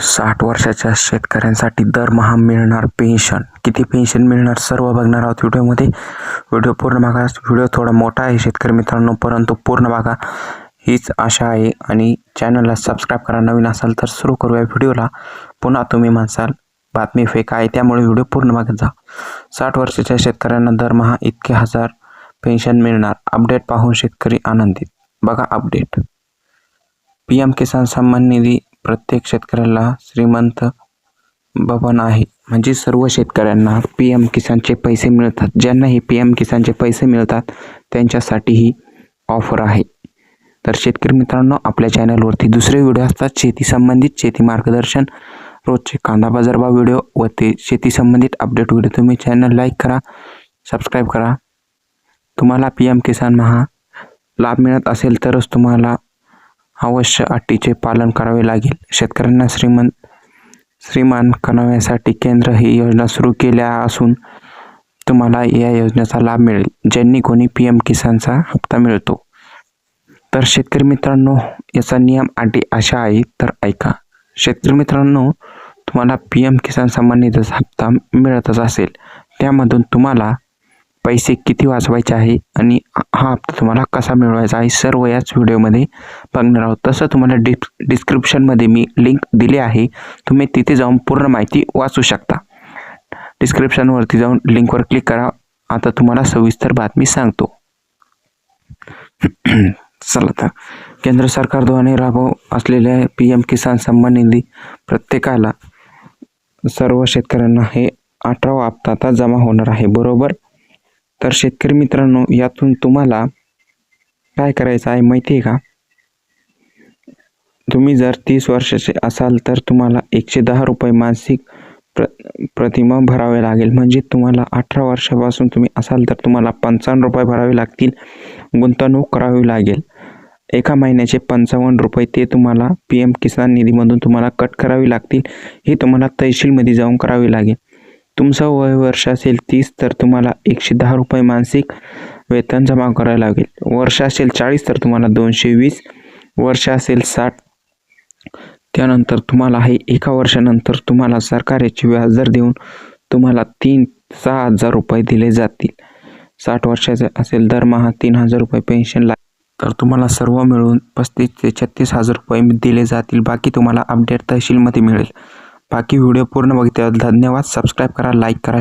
साठ वर्षाच्या शेतकऱ्यांसाठी दरमहा मिळणार पेन्शन. किती पेन्शन मिळणार? सर्व बघणार आहोत व्हिडिओमध्ये. व्हिडिओ पूर्ण बघा. व्हिडिओ थोडा मोठा आहे शेतकरी मित्रांनो परंतु पूर्ण बघा. हीच आशा आहे आणि चॅनलला सबस्क्राईब करा. नवीन असाल तर सुरू करूया व्हिडिओला. पुन्हा तुम्ही म्हणसाल बातमी फेक आहे त्यामुळे व्हिडिओ पूर्ण बघत जा. साठ वर्षाच्या शेतकऱ्यांना दरमहा इतके हजार पेन्शन मिळणार. अपडेट पाहून शेतकरी आनंदित. बघा अपडेट. पी एम किसान सन्मान निधी प्रत्येक शेतकऱ्याला श्रीमंत भवन आहे म्हणजे सर्व शेतकऱ्यांना पी एम किसानचे पैसे मिळतात. ज्यांनाही पी एम किसानचे पैसे मिळतात त्यांच्यासाठी ही ऑफर आहे. तर शेतकरी मित्रांनो आपल्या चॅनलवरती दुसरे व्हिडिओ असतात. शेती संबंधित शेती मार्गदर्शन रोजचे कांदा बाजारभाव व्हिडिओ व ते शेती संबंधित अपडेट व्हिडिओ तुम्ही चॅनल लाईक करा सबस्क्राईब करा. तुम्हाला पी एम किसान महा लाभ मिळत असेल तरच तुम्हाला अवश्य अटीचे पालन करावे लागेल. शेतकऱ्यांना श्रीमंत श्रीमान बनवण्यासाठी केंद्र ही योजना सुरू केल्या असून तुम्हाला या योजनेचा लाभ मिळेल ज्यांनी कोणी पी एम किसानचा हप्ता मिळतो. तर शेतकरी मित्रांनो याचा नियम अटी अशा आहे तर ऐका. शेतकरी मित्रांनो तुम्हाला पी एम किसान सन्मान निधीचा हप्ता मिळतच असेल. त्यामधून तुम्हाला पैसे किती वाचवायचे आहे आणि हा हप्ता तुम्हाला कसा मिळवायचा आहे सर्व याच व्हिडिओमध्ये बघणार आहोत. तसं तुम्हाला डिस् डिस्क्रिप्शनमध्ये मी लिंक दिली आहे. तुम्ही तिथे जाऊन पूर्ण माहिती वाचू शकता. डिस्क्रिप्शनवरती जाऊन लिंकवर क्लिक करा. आता तुम्हाला सविस्तर बातमी सांगतो. चला तर. केंद्र सरकारद्वारे राबव असलेल्या पी एम किसान सन्मान निधी प्रत्येकाला सर्व शेतकऱ्यांना हे अठरावा हप्ता आता जमा होणार आहे. बरोबर? तर शेतकरी मित्रांनो यातून तुम्हाला काय करायचं आहे माहिती आहे का? तुम्ही जर तीस वर्षाचे असाल तर तुम्हाला एकशे दहा रुपये मासिक प्र प्रतिमा भरावे लागेल. म्हणजे तुम्हाला अठरा वर्षापासून तुम्ही असाल तर तुम्हाला पंचावन्न रुपये भरावे लागतील. गुंतवणूक करावी लागेल. एका महिन्याचे पंचावन्न रुपये ते तुम्हाला पी एम किसान निधीमधून तुम्हाला कट करावी लागतील. हे तुम्हाला तहसीलमध्ये जाऊन करावे लागेल. तुमचं वय वर्ष असेल तीस तर तुम्हाला एकशे दहा रुपये मानसिक वेतन जमा करायला लागेल. वर्ष असेल चाळीस तर तुम्हाला दोनशे वीस. वर्ष असेल साठ त्यानंतर तुम्हाला हे एका वर्षानंतर तुम्हाला सरकारचे व्याजदर देऊन तुम्हाला तीन सहा हजार रुपये दिले जातील. साठ वर्षाचे असेल दरमहा तीन हजार रुपये पेन्शन ला. तर तुम्हाला सर्व मिळून पस्तीस ते छत्तीस हजार रुपये दिले जातील. बाकी तुम्हाला अपडेट तहसीलमध्ये मिळेल. बाकी व्हिडिओ पूर्ण बघितल्याबद्दल धन्यवाद. सबस्क्राईब करा लाईक करा